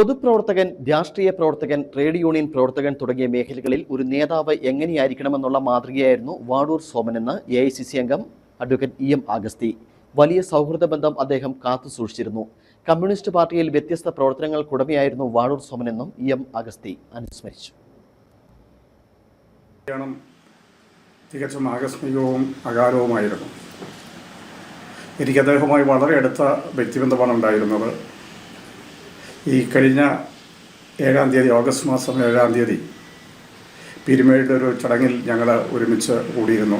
പൊതുപ്രവർത്തകൻ രാഷ്ട്രീയ പ്രവർത്തകൻ ട്രേഡ് യൂണിയൻ പ്രവർത്തകൻ തുടങ്ങിയ മേഖലകളിൽ ഒരു നേതാവ് എങ്ങനെയായിരിക്കണമെന്നുള്ള മാതൃകയായിരുന്നു വാടൂർ സോമനെന്ന് എ ഐ സി സി അംഗം അഡ്വക്കേറ്റ് ഇ എം ആഗസ്തി വലിയ സൗഹൃദ ബന്ധം അദ്ദേഹം കാത്തു സൂക്ഷിച്ചിരുന്നു. കമ്മ്യൂണിസ്റ്റ് പാർട്ടിയിൽ വ്യത്യസ്ത പ്രവർത്തനങ്ങൾക്കുടമയായിരുന്നു വാടൂർ സോമനെന്നും ഇ എം അഗസ്തി അനുസ്മരിച്ചു. തികച്ചും ആകസ്മികവും അകാലവുമായിരുന്നു. എനിക്ക് അദ്ദേഹവുമായി വളരെ അടുത്ത വ്യക്തിബന്ധമാണ് ഉണ്ടായിരുന്നത്. ഈ കഴിഞ്ഞ ഏഴാം തീയതി ഓഗസ്റ്റ് മാസം ഏഴാം തീയതി പീരുമേടിന്റെ ഒരു ചടങ്ങിൽ ഞങ്ങൾ ഒരുമിച്ച് കൂടിയിരുന്നു.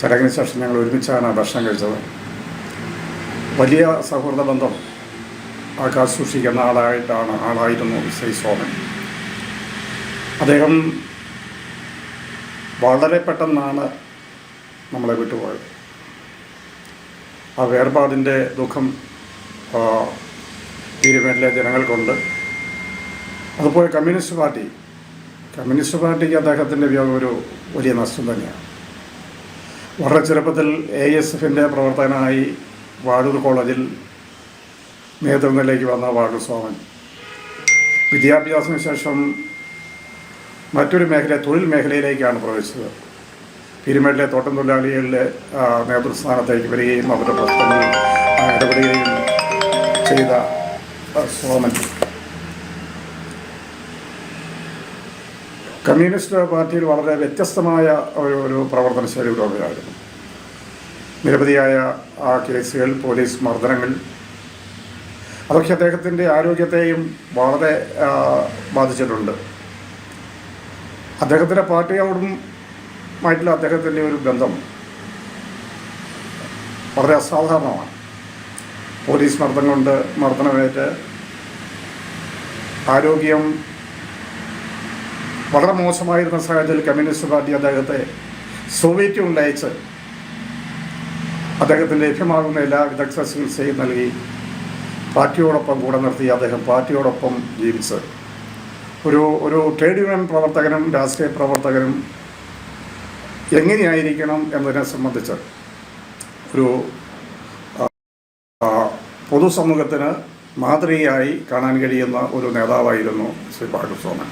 ചടങ്ങിന് ശേഷം ഞങ്ങൾ ഒരുമിച്ചാണ് ഭക്ഷണം കഴിച്ചത്. വലിയ സൗഹൃദ ബന്ധം ആ സൂക്ഷിക്കുന്ന ആളായിട്ടാണ് ആളായിരുന്നു ശ്രീ സോമൻ. അദ്ദേഹം വളരെ പെട്ടെന്നാണ് നമ്മളെ വിട്ടുപോയത്. ആ വേർപാടിന്റെ ദുഃഖം ആ, പീരുമേട്ടിലെ ജനങ്ങൾക്കുണ്ട്. അതുപോലെ കമ്മ്യൂണിസ്റ്റ് പാർട്ടി കമ്മ്യൂണിസ്റ്റ് പാർട്ടിക്ക് അദ്ദേഹത്തിന്റെ വിയോഗം ഒരു വലിയ നഷ്ടം തന്നെയാണ്. വളരെ ചെറുപ്പത്തിൽ എ എസ് എഫിന്റെ പ്രവർത്തകനായി വാഴൂർ കോളേജിൽ നേതൃത്വത്തിലേക്ക് വന്ന വാഴൂർ സോമൻ. വിദ്യാഭ്യാസത്തിന് ശേഷം മറ്റൊരു മേഖല തൊഴിൽ മേഖലയിലേക്കാണ് പ്രവേശിച്ചത്. പിരിമേട്ടിലെ തോട്ടം തൊഴിലാളികളുടെ നേതൃസ്ഥാനത്തേക്ക് വരികയും അവരുടെ പ്രശ്നങ്ങളിൽ ഇടപെടുകയും ചെയ്ത സോമൻ. കമ്മ്യൂണിസ്റ്റ് പാർട്ടിയിൽ വളരെ വ്യത്യസ്തമായ ഒരു ഒരു പ്രവർത്തന ഉള്ളവരായിരുന്നു നിരവധിയായ ആ കേസുകൾ പോലീസ് മർദ്ദനങ്ങൾ. അതൊക്കെ അദ്ദേഹത്തിന്റെ ആരോഗ്യത്തെയും വളരെ ബാധിച്ചിട്ടുണ്ട്. അദ്ദേഹത്തിന്റെ പാർട്ടിയോടും ആയിട്ടുള്ള അദ്ദേഹത്തിന്റെ ഒരു ബന്ധം വളരെ അസാധാരണമാണ്. പോലീസ് മർദ്ദം കൊണ്ട് മർദ്ദനമേറ്റ് ആരോഗ്യം വളരെ മോശമായിരുന്ന സാഹചര്യത്തിൽ കമ്മ്യൂണിസ്റ്റ് പാർട്ടി അദ്ദേഹത്തെ സോവിയറ്റ് ഉണ്ടയച്ച് അദ്ദേഹത്തിന് ലഭ്യമാകുന്ന എല്ലാവിധ ചികിത്സയും നൽകി. പാർട്ടിയോടൊപ്പം കൂടെ നിർത്തി അദ്ദേഹം പാർട്ടിയോടൊപ്പം ജീവിച്ച്. ഒരു ഒരു ട്രേഡ് യൂണിയൻ പ്രവർത്തകനും രാഷ്ട്രീയ പ്രവർത്തകനും എങ്ങനെയായിരിക്കണം എന്നതിനെ സംബന്ധിച്ച് ഒരു പൊതുസമൂഹത്തിന് മാതൃകയായി കാണാൻ കഴിയുന്ന ഒരു നേതാവായിരുന്നു ശ്രീ പാട്ടുസ്വാമൻ